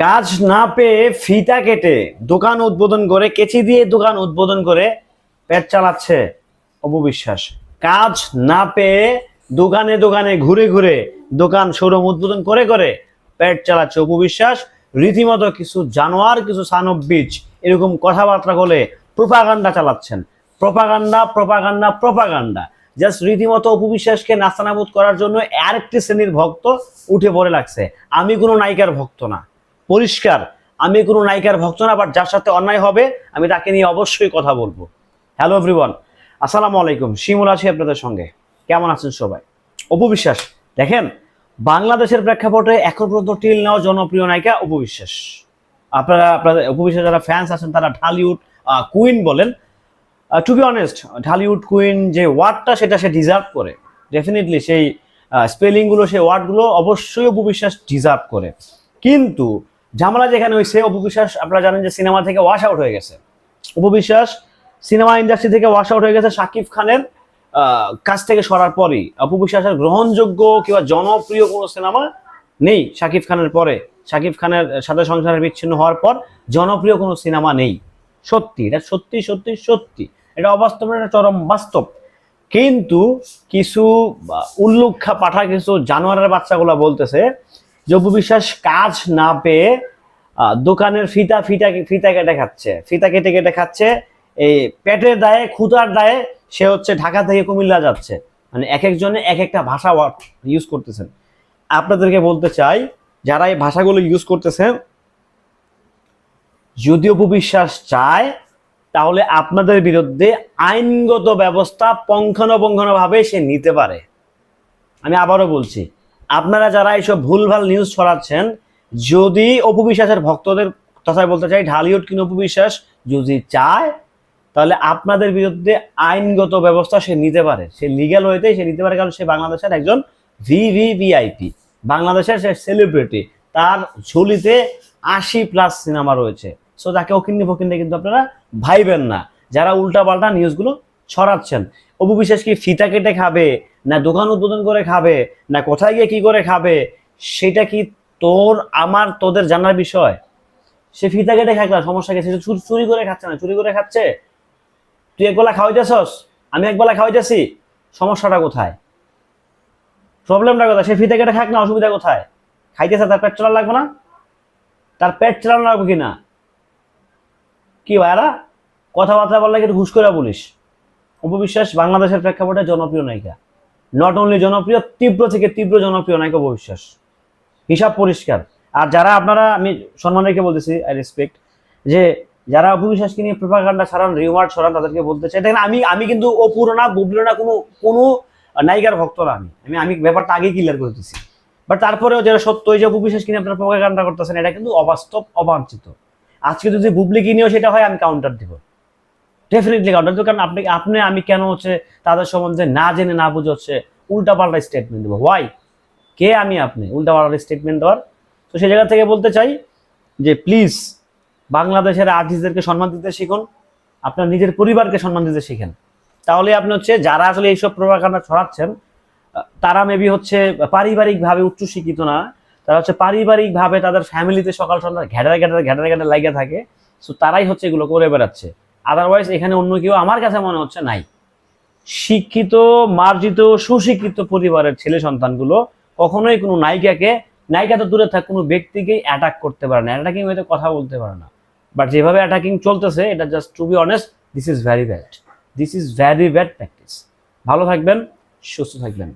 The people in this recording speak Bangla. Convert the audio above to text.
কাজ না পেয়ে ফিতা কেটে দোকান উদ্বোধন করে, কেচি দিয়ে দোকান উদ্বোধন করে পেট চালাচ্ছে অপবিশ্বাস কাজ না পেয়ে দোকানে দোকানে ঘুরে ঘুরে দোকান শোরুম উদ্বোধন করে করে পেট চালাচ্ছে অপবিশ্বাস রীতিমতো কিছু জানোয়ার, কিছু সানব বীজ এরকম কথাবার্তা বলে প্রোপাগান্ডা চালাচ্ছেন। প্রোপাগান্ডা প্রোপাগান্ডা প্রোপাগান্ডা জাস্ট রীতিমতো অপবিশ্বাসকে নাস্তানাবুদ করার জন্য আরেকটি শ্রেণির ভক্ত উঠে পড়ে লাগছে। আমি কোনো নায়িকার ভক্ত না। পরিষ্কার। আমি কোনো নায়িকার ভক্ত না বাট যার সাথে অন্যায় হবে, আমি তাকে নিয়ে অবশ্যই কথা বলব। হ্যালো এভরিওয়ান আসসালামু আলাইকুম। শিমুল আছি আপনাদের সঙ্গে। কেমন আছেন সবাই? অপবিশ্বাস দেখেন, বাংলাদেশের প্রেক্ষাপটে এখন পর্যন্ত টিল নাও জনপ্রিয় নায়িকা অপবিশ্বাস আপনারা, আপনাদের অপবিশ্বাস যারা ফ্যান্স আছেন, তারা ঢালিউড কুইন বলেন। To be honest Dhallywood queen যে ওয়ার্ডটা সেটা সে ডিজার্ভ করে। ডেফিনেটলি সেই স্পেলিংগুলো সেই ওয়ার্ডগুলো অবশ্যই অপবিশ্বাস ডিজার্ভ করে। কিন্তু ঝামেলা যেখানে হয়েছে, অপবিশ্বাস, আপনারা জানেন যে সিনেমা থেকে ওয়াশ আউট হয়ে গেছে। উপবিশ্বাস সিনেমা ইন্ডাস্ট্রি থেকে ওয়াশ আউট হয়ে গেছে শাকিব খানের কাছ থেকে সরার পরই। অপবিশ্বাসের গ্রহণযোগ্য কিংবা জনপ্রিয় কোনো সিনেমা নেই শাকিব খানের পরে। শাকিব খানের সাথে সংসারের বিচ্ছিন্ন হওয়ার পর জনপ্রিয় কোনো সিনেমা নেই। সত্যি, এটা সত্যি সত্যি সত্যি। এটা অবাস্তব এটা চরম বাস্তব। কিন্তু কিছু উল্লুক্ষা পাঠা কিছু জানোয়ারের বাচ্চাগুলো বলতেছে যে অপবিশ্বাস কাজ না পেয়ে দোকানের ফিতা ফিতা ফিতা কেটে খাচ্ছে। ফিতা কেটে কেটে খাচ্ছে, এই পেটের দায়ে ক্ষুতার দায়ে সে হচ্ছে ঢাকা থেকে কুমিল্লা যাচ্ছে। মানে এক একজনে এক একটা ভাষা ইউজ করতেছেন। আপনাদেরকে বলতে চাই, যারা এই ভাষাগুলো ইউজ করতেছেন, যদি অপবিশ্বাস চায়, তাহলে আপনাদের বিরুদ্ধে আইনগত ব্যবস্থা পঙ্খানুপঙ্খানুভাবে সে নিতে পারে। আমি আবারও বলছি আপনারা যারা এইসব ভুলভাল নিউজ ছড়াচ্ছেন, যদি অপবিশ্বাসের ভক্তদের কথায় বলতে চাই, ঢালিউড কিংবা অপবিশ্বাস যদি চায়, তাহলে আপনাদের বিরুদ্ধে আইনগত ব্যবস্থা সে নিতে পারে। সে লিগ্যাল হইতে সে নিতে পারে, কারণ সে বাংলাদেশের একজন ভিভিভিআইপি বাংলাদেশের সে সেলিব্রিটি তার ঝুলিতে আশি প্লাস সিনেমা রয়েছে। সো তাকে অকিন্নি ফকিন্নি কিন্তু আপনারা ভাইবেন না। যারা উল্টাপাল্টা নিউজগুলো ছড়াচ্ছেন। অপবিশ্বাস কি ফিতা কেটে খাবে, না দোকান উদ্বোধন করে খাবে, না কোথায় গিয়ে কি করে খাবে, সেটা কি তোর, আমার, তোদের জানার বিষয়? সে ফিতা কেটে খাক না, সমস্যা কি? সে চুরি- করে খাচ্ছে না, চুরি করে খাচ্ছে? তুই একবেলা খাওয়াইতেছস? আমি একবেলা খাওয়াইতেছি? সমস্যাটা কোথায়? প্রবলেমটা কোথায়? সে ফিতে কেটে খাক না, অসুবিধা কোথায়? খাইতেছে, তার পেট চালানো লাগবে না? তার পেট চালানো লাগবে কি না কি ভাইরা? কথাবার্তা বললে কিন্তু হুশ করে বলিস। উপবিশ্বাস বাংলাদেশের প্রেক্ষাপটে জনপ্রিয় নায়িকা। নট অনলি জনপ্রিয়, তীব্র থেকে তীব্র জনপ্রিয় নায়িকা উপবিশ্বাস হিসাব পরিষ্কার। আর যারা আপনারা, আমি সম্মান রেখে বলতেছি আই রেসপেক্ট যে যারা অপবিশ্বাসকে নিয়ে প্রোপাগান্ডা ছড়ান রিওয়ার্ড ছড়ান, তাদেরকে বলতে চাই, দেখেন আমি আমি কিন্তু অপুরো না, বুবলো না, কোনো কোনো নায়িকার ভক্ত না আমি। আমি আমি ব্যাপারটা আগেই ক্লিয়ার করে দিচ্ছি বাট তারপরেও যারা সত্য যে অপবিশ্বাস কিনে আপনারা প্রোপাগান্ডা করতেছেন, এটা কিন্তু অবাস্তব, অবাঞ্ছিত। আজকে যদি বুবলি কিনেও সেটা হয়, আমি কাউন্টার দিব। ডেফিনেটলি কাউন্টার দিব কারণ আপনি আপনি, আমি কেন হচ্ছে তাদের সম্বন্ধে না জেনে না বুঝে হচ্ছে উল্টাপাল্টা স্টেটমেন্ট দেবো। হোয়াই কে আমি আপনি? উল্টাপাল্টা স্টেটমেন্ট দেওয়ার। তো সেই জায়গা থেকে বলতে চাই যে প্লিজ বাংলাদেশের আর্টিস্টদেরকে সম্মান দিতে শিখুন, আপনার নিজের পরিবারকে সম্মান দিতে শিখেন। তাহলে আপনি হচ্ছে যারা আসলে এইসব প্রভাকাণ্ডা ছড়াচ্ছেন, তারা মেবি হচ্ছে পারিবারিকভাবে উচ্চশিক্ষিত না, তারা হচ্ছে পারিবারিকভাবে তাদের ফ্যামিলিতে সকাল সন্ধ্যা ঘেটারে ঘেটারে ঘেটারে ঘেটারে লাগিয়ে থাকে। সো তারাই হচ্ছে এগুলো করে বেড়াচ্ছে। আদারওয়াইজ এখানে অন্য কেউ আমার কাছে মনে হচ্ছে নাই। শিক্ষিত, মার্জিত, সুশিক্ষিত পরিবারের ছেলে সন্তানগুলো কখনোই কোনো নায়িকাকে, নায়িকা তো দূরে থাক, কোনো ব্যক্তিকেই অ্যাটাক করতে পারে না। অ্যাটাকিং হয়তো কথা বলতে পারে না। বাট যেভাবে অ্যাটাকিং চলতেছে, এটা just to be honest this is very bad this is very bad practice ভালো থাকবেন, সুস্থ থাকবেন।